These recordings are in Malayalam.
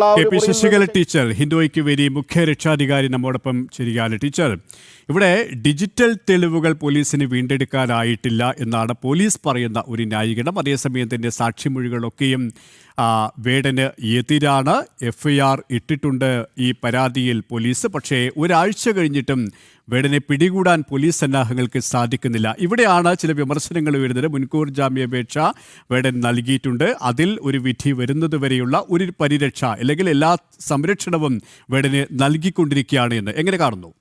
കെ പി ശശികല ടീച്ചർ ഹിന്ദുയ്ക്ക് വേണ്ടി മുഖ്യ രക്ഷാധികാരി നമ്മോടൊപ്പം ശരികാല ടീച്ചർ. ഇവിടെ ഡിജിറ്റൽ തെളിവുകൾ പോലീസിന് വീണ്ടെടുക്കാനായിട്ടില്ല എന്നാണ് പോലീസ് പറയുന്ന ഒരു ന്യായീകരണം. അതേസമയം തന്നെ സാക്ഷിമൊഴികളൊക്കെയും വേടന് എതിരാണ് എഫ് ഐ ആർ ഇട്ടിട്ടുണ്ട് ഈ പരാതിയിൽ പോലീസ്. പക്ഷേ ഒരാഴ്ച കഴിഞ്ഞിട്ടും വേടനെ പിടികൂടാൻ പോലീസ് സന്നാഹങ്ങൾക്ക് സാധിക്കുന്നില്ല. ഇവിടെയാണ് ചില വിമർശനങ്ങൾ വരുന്നത് മുൻകൂർ ജാമ്യാപേക്ഷ വേടൻ നൽകിയിട്ടുണ്ട്. അതിൽ ഒരു വിധി വരുന്നതുവരെയുള്ള ഒരു പരിരക്ഷ അല്ലെങ്കിൽ എല്ലാ സംരക്ഷണവും വേടന് നൽകിക്കൊണ്ടിരിക്കുകയാണ് എന്ന്. എങ്ങനെ കാണുന്നു?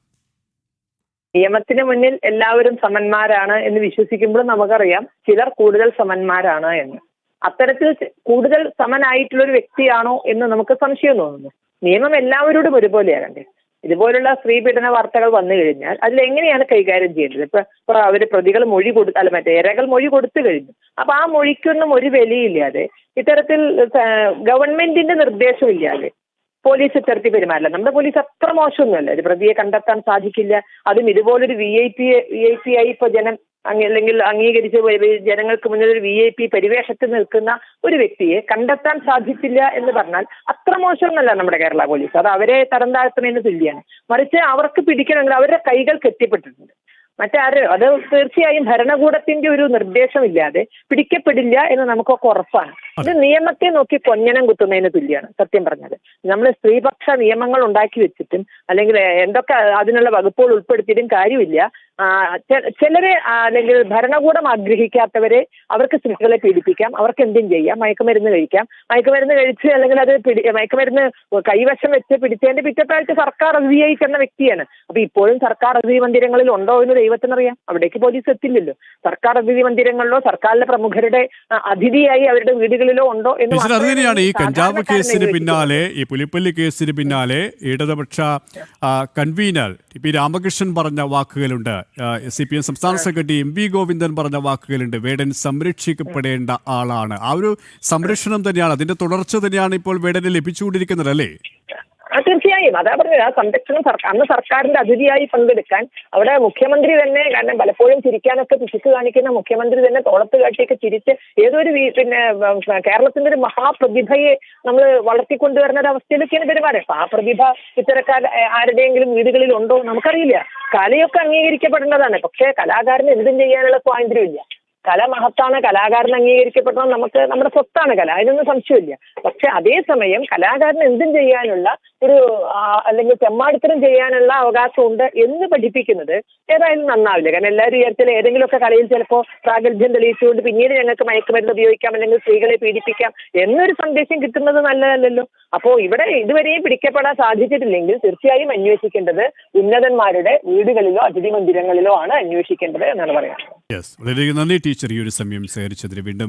നിയമത്തിന് മുന്നിൽ എല്ലാവരും സമന്മാരാണ് എന്ന് വിശ്വസിക്കുമ്പോൾ നമുക്കറിയാം. ചിലർ കൂടുതൽ സമന്മാരാണ് എന്ന്. അത്തരത്തിൽ കൂടുതൽ സമനായിട്ടുള്ള ഒരു വ്യക്തിയാണോ എന്ന് നമുക്ക് സംശയം തോന്നുന്നു. നിയമം എല്ലാവരോടും ഒരുപോലെയാകണ്ടേ ഇതുപോലുള്ള സ്ത്രീ പീഡന വാർത്തകൾ വന്നു കഴിഞ്ഞാൽ അതിൽ എങ്ങനെയാണ് കൈകാര്യം ചെയ്യേണ്ടത്? ഇപ്പൊ ഇപ്പൊ അവർ പ്രതികൾ മൊഴി കൊടുത്ത അല്ല മറ്റേ ഇരകൾ മൊഴി കൊടുത്തു കഴിഞ്ഞു. അപ്പൊ ആ മൊഴിക്കൊന്നും ഒരു വിലയില്ലാതെ ഇത്തരത്തിൽ ഗവൺമെന്റിന്റെ നിർദ്ദേശമില്ലാതെ പോലീസ് ഇത്തരത്തിൽ പെരുമാറില്ല. നമ്മുടെ പോലീസ് അത്ര മോശമൊന്നുമല്ല. ഒരു പ്രതിയെ കണ്ടെത്താൻ സാധിക്കില്ല. അതും ഇതുപോലൊരു V I P V I P ആയി ഇപ്പൊ ജനം അല്ലെങ്കിൽ അംഗീകരിച്ച് ജനങ്ങൾക്ക് മുന്നിൽ ഒരു വി ഐ പി പരിവേഷത്തിൽ നിൽക്കുന്ന ഒരു വ്യക്തിയെ കണ്ടെത്താൻ സാധിച്ചില്ല എന്ന് പറഞ്ഞാൽ അത്ര മോശമൊന്നുമല്ല നമ്മുടെ കേരള പോലീസ്. അത് അവരെ തരം താഴ്ത്തുന്നതിന് തുല്യമാണ് മറിച്ച് അവർക്ക് പിടിക്കണമെങ്കിൽ അവരുടെ കൈകൾ കെട്ടിപ്പെട്ടിട്ടുണ്ട്. മറ്റാരോ? അത് തീർച്ചയായും ഭരണകൂടത്തിന്റെ ഒരു നിർദ്ദേശമില്ലാതെ പിടിക്കപ്പെടില്ല എന്ന് നമുക്കൊക്കെ ഉറപ്പാണ്. ഇത് നിയമത്തെ നോക്കി കൊഞ്ഞനം കുത്തുന്നതിന് തുല്യമാണ് സത്യം പറഞ്ഞത്. നമ്മൾ സ്ത്രീപക്ഷ നിയമങ്ങൾ ഉണ്ടാക്കി വെച്ചിട്ടും അല്ലെങ്കിൽ എന്തൊക്കെ അതിനുള്ള വകുപ്പുകൾ ഉൾപ്പെടുത്തിയിട്ടും കാര്യമില്ല. ചിലരെ അല്ലെങ്കിൽ ഭരണകൂടം ആഗ്രഹിക്കാത്തവരെ അവർക്ക് സ്ത്രീകളെ പീഡിപ്പിക്കാം. അവർക്ക് എന്തും ചെയ്യാം. മയക്കുമരുന്ന് കഴിക്കാം. മയക്കുമരുന്ന് കഴിച്ച് അല്ലെങ്കിൽ അത് പിടി മയക്കുമരുന്ന് കൈവശം വെച്ച് പിടിച്ചതിന്റെ പിറ്റത്താഴ്ച സർക്കാർ അതിഥിയായി വ്യക്തിയാണ്. അപ്പൊ ഇപ്പോഴും സർക്കാർ അതിഥി മന്ദിരങ്ങളിൽ ഉണ്ടോ എന്ന് ദൈവത്തിനറിയാം. അവിടേക്ക് പോലീസ് എത്തില്ലല്ലോ. സർക്കാർ അതിഥി മന്ദിരങ്ങളിലോ സർക്കാരിലെ പ്രമുഖരുടെ അതിഥിയായി അവരുടെ വീടുകളിലോ ഉണ്ടോ എന്ന് അത് തന്നെയാണ് ഈ കഞ്ചാവ് കേസിന് പിന്നാലെ ഈ പുലിപ്പള്ളി കേസിന് പിന്നാലെ ഇടതുപക്ഷ കൺവീനർ ടി പി രാമകൃഷ്ണൻ പറഞ്ഞ വാക്കുകളുണ്ട്. സി പി എം സംസ്ഥാന സെക്രട്ടറി എം വി ഗോവിന്ദൻ പറഞ്ഞ വാക്കുകളുണ്ട്. വേടൻ സംരക്ഷിക്കപ്പെടേണ്ട ആളാണ്. ആ ഒരു സംരക്ഷണം തന്നെയാണ്. അതിന്റെ തുടർച്ച തന്നെയാണ് ഇപ്പോൾ വേടന് ലഭിച്ചുകൊണ്ടിരിക്കുന്നത് അല്ലേ? തീർച്ചയായും. അതാ പറഞ്ഞത്. ആ സംരക്ഷണം അന്ന് സർക്കാരിന്റെ അതിഥിയായി പങ്കെടുക്കാൻ അവിടെ മുഖ്യമന്ത്രി തന്നെ കാരണം പലപ്പോഴും ചിരിക്കാനൊക്കെ പിശുക്ക് കാണിക്കുന്ന മുഖ്യമന്ത്രി തന്നെ തോളത്ത് കാട്ടിയൊക്കെ ചിരിച്ച് ഏതൊരു പിന്നെ കേരളത്തിന്റെ ഒരു മഹാപ്രതിഭയെ നമ്മൾ വളർത്തിക്കൊണ്ടുവരുന്ന ഒരു അവസ്ഥയിലൊക്കെയാണ് പെരുമാറുക അപ്പൊ ആ പ്രതിഭ ഇത്തരക്കാർ ആരുടെയെങ്കിലും വീടുകളിൽ ഉണ്ടോ നമുക്കറിയില്ല. കലയൊക്കെ അംഗീകരിക്കപ്പെടേണ്ടതാണ് പക്ഷേ കലാകാരന് എന്തും ചെയ്യാനുള്ള സ്വാതന്ത്ര്യമില്ല. കല മഹത്താണ് കലാകാരൻ അംഗീകരിക്കപ്പെടണം നമുക്ക് നമ്മുടെ സ്വത്താണ് കല അതിനൊന്നും സംശയമില്ല. പക്ഷെ അതേസമയം കലാകാരൻ എന്തും ചെയ്യാനുള്ള ഒരു അല്ലെങ്കിൽ ചെമ്മാടിത്തരം ചെയ്യാനുള്ള അവകാശമുണ്ട് എന്ന് പഠിപ്പിക്കുന്നത് ഏതായാലും നന്നാവില്ല. കാരണം എല്ലാവരും വിചാരിച്ചാൽ ഏതെങ്കിലുമൊക്കെ കലയിൽ ചിലപ്പോൾ പ്രാഗൽഭ്യം തെളിയിച്ചുകൊണ്ട് പിന്നീട് ഞങ്ങൾക്ക് മയക്കുമരുന്ന് ഉപയോഗിക്കാം അല്ലെങ്കിൽ സ്ത്രീകളെ പീഡിപ്പിക്കാം എന്നൊരു സന്ദേശം കിട്ടുന്നത് നല്ലതല്ലല്ലോ. അപ്പോൾ ഇവിടെ ഇതുവരെയും പിടിക്കപ്പെടാൻ സാധിച്ചിട്ടില്ലെങ്കിൽ തീർച്ചയായും അന്വേഷിക്കേണ്ടത് ഉന്നതന്മാരുടെ വീടുകളിലോ അതിഥി മന്ദിരങ്ങളിലോ ആണ് അന്വേഷിക്കേണ്ടത് എന്നാണ് പറയുന്നത് യെസ് വളരെ നന്ദി ടീച്ചർ ഈ ഒരു സമയം സഹകരിച്ചതിന് വീണ്ടും